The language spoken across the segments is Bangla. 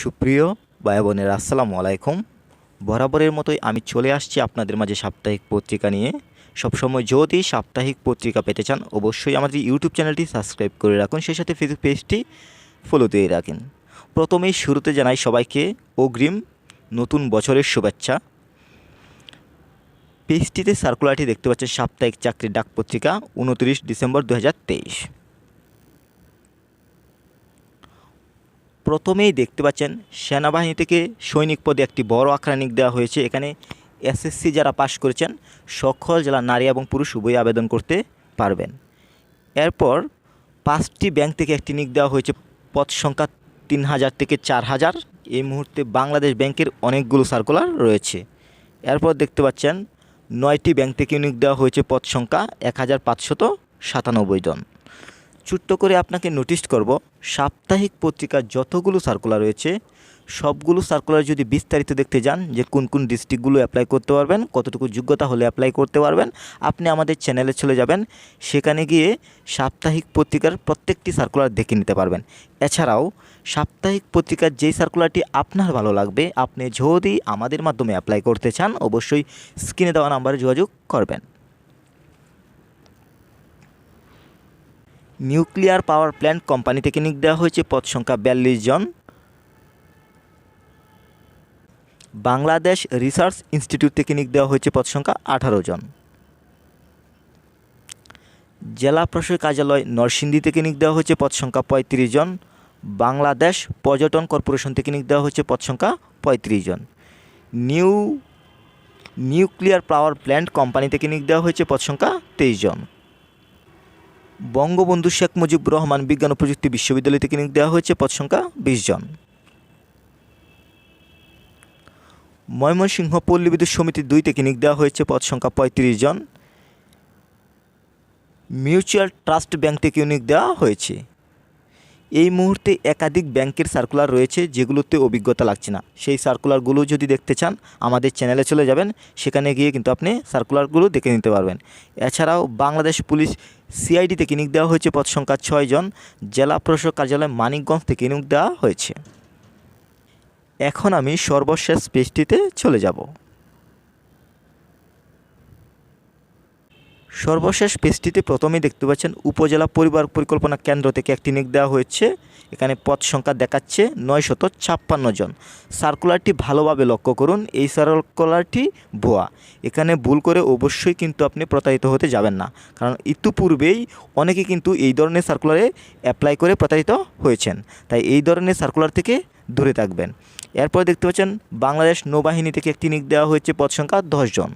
সুপ্রিয় ভাই বোনের, আসসালামু আলাইকুম। বরাবরের মতোই আমি চলে আসছি আপনাদের মাঝে সাপ্তাহিক পত্রিকা নিয়ে। সবসময় যদি সাপ্তাহিক পত্রিকা পেতে চান, অবশ্যই আমাদের ইউটিউব চ্যানেলটি সাবস্ক্রাইব করে রাখুন, সেই সাথে ফেসবুক পেজটি ফলো দিয়ে রাখেন। প্রথমেই শুরুতে জানাই সবাইকে অগ্রিম নতুন বছরের শুভেচ্ছা। পেজটিতে সার্কুলারটি দেখতে পাচ্ছেন সাপ্তাহিক চাকরির ডাক পত্রিকা, উনত্রিশ ডিসেম্বর দু হাজার তেইশ। প্রথমেই দেখতে পাচ্ছেন সেনাবাহিনী থেকে সৈনিক পদে একটি বড় আক্রানিক দেওয়া হয়েছে। এখানে এসএসসি যারা পাশ করেছেন, সকল জেলা নারী এবং পুরুষ উভয় আবেদন করতে পারবেন। এরপর পাঁচটি ব্যাংক থেকে একটি নিক দেওয়া হয়েছে। পদ সংখ্যা তিন হাজার থেকে চার হাজার। এই মুহূর্তে বাংলাদেশ ব্যাংকের অনেকগুলো সার্কুলার রয়েছে। এরপর দেখতে পাচ্ছেন, নয়টি ব্যাংক থেকে নিক দেওয়া হয়েছে। পদ সংখ্যা এক হাজার পাঁচশত সাতানব্বই জন। ছোট্ট করে আপনাকে নোটিশ করব, সাপ্তাহিক পত্রিকার যতগুলো সার্কুলার রয়েছে, সবগুলো সার্কুলার যদি বিস্তারিত দেখতে যান যে কোন কোন ডিস্ট্রিক্টগুলো অ্যাপ্লাই করতে পারবেন, কতটুকু যোগ্যতা হলে অ্যাপ্লাই করতে পারবেন, আপনি আমাদের চ্যানেলে চলে যাবেন, সেখানে গিয়ে সাপ্তাহিক পত্রিকার প্রত্যেকটি সার্কুলার দেখে নিতে পারবেন। এছাড়াও, সাপ্তাহিক পত্রিকার যেই সার্কুলারটি আপনার ভালো লাগবে, আপনি যদি আমাদের মাধ্যমে অ্যাপ্লাই করতে চান, অবশ্যই স্ক্রিনে দেওয়া নাম্বারে যোগাযোগ করবেন। নিউক্লিয়ার পাওয়ার প্ল্যান্ট কোম্পানি থেকে নিক দেওয়া হয়েছে। পদ সংখ্যা বিয়াল্লিশ জন। বাংলাদেশ রিসার্চ ইনস্টিটিউট থেকে নিক দেওয়া হয়েছে। পদ সংখ্যা আঠারো জন। জেলা প্রশাসক কার্যালয় নরসিংদী থেকে নিক দেওয়া হয়েছে। পদ সংখ্যা পঁয়ত্রিশ জন। বাংলাদেশ পর্যটন কর্পোরেশন থেকে নিক দেওয়া হয়েছে। পদ সংখ্যা পঁয়ত্রিশ জন। New, nuclear power plant company থেকে নিক দেওয়া হয়েছে। পদ সংখ্যা তেইশ জন। বঙ্গবন্ধু শেখ মুজিব রহমান বিজ্ঞান ও প্রযুক্তি বিশ্ববিদ্যালয় থেকে নিয়োগ দেওয়া হয়েছে পদ সংখ্যা বিশ জন। ময়মনসিংহ পল্লী বিদ্যুৎ সমিতি দুই থেকে নিয়োগ দেওয়া হয়েছে পদ সংখ্যা পঁয়ত্রিশ জন। মিউচুয়াল ট্রাস্ট ব্যাংক থেকে নিয়োগ দেওয়া হয়েছে। এই মুহূর্তে একাধিক ব্যাংকের সার্কুলার রয়েছে যেগুলোতে অভিজ্ঞতা লাগছে না। সেই সার্কুলারগুলো যদি দেখতে চান, আমাদের চ্যানেলে চলে যাবেন, সেখানে গিয়ে কিন্তু আপনি সার্কুলারগুলো দেখে নিতে পারবেন। এছাড়াও বাংলাদেশ পুলিশ সিআইডি থেকে নিয়োগ দেওয়া হয়েছে পদ সংখ্যা ছয় জন, জেলা প্রশাসক কার্যালয় মানিকগঞ্জ থেকে নিয়োগ দেওয়া হয়েছে। এখন আমি সর্বশেষ পেজটিতে চলে যাব। সর্বশেষ পেজটিতে প্রথমেই দেখতে পাচ্ছেন উপজেলা পরিবার পরিকল্পনা কেন্দ্র থেকে একটি নিক দেওয়া হয়েছে। এখানে পদ সংখ্যা দেখাচ্ছে নয়শত ছাপ্পান্ন জন। সার্কুলারটি ভালোভাবে লক্ষ্য করুন, এই সার্কুলারটি ভুয়া। এখানে ভুল করে অবশ্যই কিন্তু আপনি প্রতারিত হতে যাবেন না, কারণ ইতিপূর্বেই অনেকে কিন্তু এই ধরনের সার্কুলারে অ্যাপ্লাই করে প্রতারিত হয়েছেন। তাই এই ধরনের সার্কুলার থেকে দূরে থাকবেন। এরপর দেখতে পাচ্ছেন বাংলাদেশ নৌবাহিনী থেকে একটি নিক দেওয়া হয়েছে, পদ সংখ্যা দশ জন।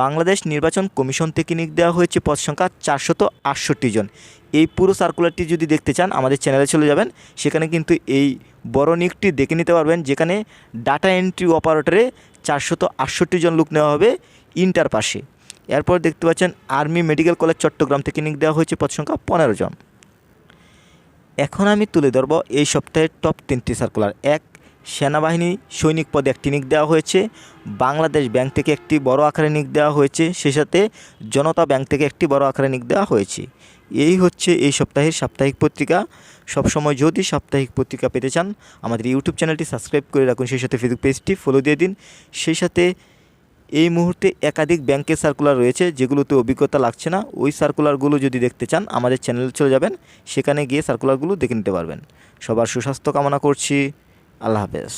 বাংলাদেশ নির্বাচন কমিশন থেকে নিয়োগ দেওয়া হয়েছে পদ সংখ্যা চারশত আটষট্টি জন। এই পুরো সার্কুলারটি যদি দেখতে চান, আমাদের চ্যানেলে চলে যাবেন। সেখানে কিন্তু এই বড় নিয়োগটি দেখে নিতে পারবেন, যেখানে ডাটা এন্ট্রি অপারেটরে চারশত আটষট্টি জন লোক নেওয়া হবে ইন্টার পাশে। এরপর দেখতে পাচ্ছেন আর্মি মেডিকেল কলেজ চট্টগ্রাম থেকে নিয়োগ দেওয়া হয়েছে পদ সংখ্যা পনেরো জন। এখন আমি তুলে ধরব এই সপ্তাহের টপ তিনটি সার্কুলার এক সেনাবাহিনী সৈনিক পদে একটি নিক দেওয়া হয়েছে। বাংলাদেশ ব্যাংক থেকে একটি বড় আকারে নিক দেওয়া হয়েছে। সেই সাথে জনতা ব্যাংক থেকে একটি বড় আকারে নিক দেওয়া হয়েছে। এই হচ্ছে এই সপ্তাহের সাপ্তাহিক পত্রিকা। সবসময় যদি সাপ্তাহিক পত্রিকা পেতে চান, আমাদের ইউটিউব চ্যানেলটি সাবস্ক্রাইব করে রাখুন। সেই সাথে ফেসবুক পেজটি ফলো দিয়ে দিন। সেই সাথে এই মুহূর্তে একাধিক ব্যাংকের সার্কুলার রয়েছে, যেগুলোতে অভিজ্ঞতা লাগছে না। ওই সার্কুলারগুলো যদি দেখতে চান, আমাদের চ্যানেলে চলে যাবেন। সেখানে গিয়ে সার্কুলারগুলো দেখে নিতে পারবেন। সবার সুস্বাস্থ্য কামনা করছি। আল্লাহ হাফেজ।